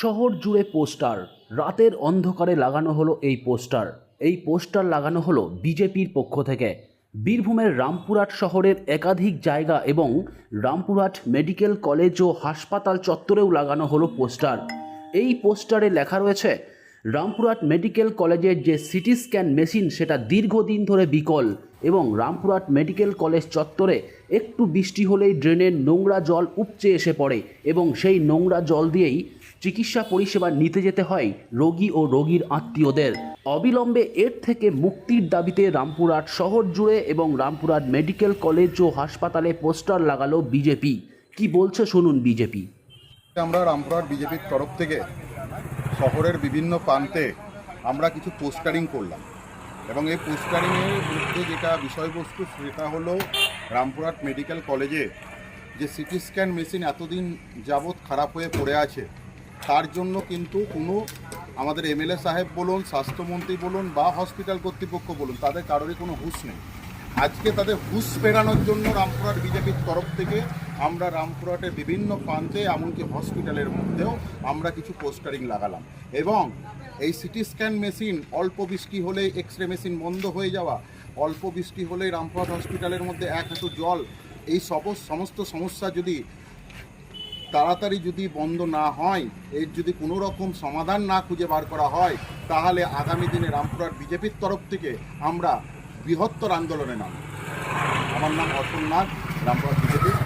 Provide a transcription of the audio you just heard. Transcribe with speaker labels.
Speaker 1: শহর জুড়ে পোস্টার। রাতের অন্ধকারে লাগানো হলো এই পোস্টার। এই পোস্টার লাগানো হলো বিজেপির পক্ষ থেকে। বীরভূমের রামপুরহাট শহরের একাধিক জায়গা এবং রামপুরহাট মেডিকেল কলেজ ও হাসপাতাল চত্বরেও লাগানো হলো পোস্টার। এই পোস্টারে লেখা রয়েছে, রামপুরহাট মেডিকেল কলেজের যে সিটি স্ক্যান মেশিন সেটা দীর্ঘদিন ধরে বিকল। এবং রামপুরহাট মেডিকেল কলেজ চত্বরে একটু বৃষ্টি হলেই ড্রেনের নোংরা জল উপচে এসে পড়ে এবং সেই নোংরা জল দিয়েই চিকিৎসা পরিষেবা নিতে যেতে হয় রোগী ও রোগীর আত্মীয়দের। অবিলম্বে এর থেকে মুক্তির দাবিতে রামপুরহাট শহর জুড়ে এবং রামপুরহাট মেডিকেল কলেজ ও হাসপাতালে পোস্টার লাগালো বিজেপি। কি বলছে শুনুন বিজেপি।
Speaker 2: আমরা রামপুরহাট বিজেপির তরফ থেকে শহরের বিভিন্ন প্রান্তে আমরা কিছু পোস্টারিং করলাম। এবং এই পোস্টারিংয়ের মধ্যে যেটা বিষয়বস্তু সেটা হলো রামপুরহাট মেডিকেল কলেজে যে সিটি স্ক্যান মেশিন এতদিন যাবৎ খারাপ হয়ে পড়ে আছে, তার জন্য কিন্তু কোনো আমাদের এমএলএ সাহেব বলুন, স্বাস্থ্যমন্ত্রী বলুন বা হসপিটাল কর্তৃপক্ষ বলুন, তাদের কারোরই কোনো হুঁশ নেই। আজকে তাদের হুঁশ ফেরানোর জন্য রামপুরহাট বিজেপির তরফ থেকে আমরা রামপুরহাটের বিভিন্ন প্রান্তে, এমনকি হসপিটালের মধ্যেও আমরা কিছু পোস্টারিং লাগালাম। এবং এই সিটি স্ক্যান মেশিন অল্প বৃষ্টি হলে এক্স রে মেশিন বন্ধ হয়ে যাওয়া, অল্প বৃষ্টি হলে রামপুরহাট হসপিটালের মধ্যে এক হাঁটু জল। এই সব সমস্ত সমস্যা যদি তাড়াতাড়ি যদি বন্ধ না হয়, এর যদি কোনো রকম সমাধান না খুঁজে বার করা হয়, তাহলে আগামী দিনে রামপুরহাট বিজেপির তরফ থেকে আমরা বৃহত্তর আন্দোলনে নাম আমার নাম অতুল নাথ রামপুরহাট বিজেপির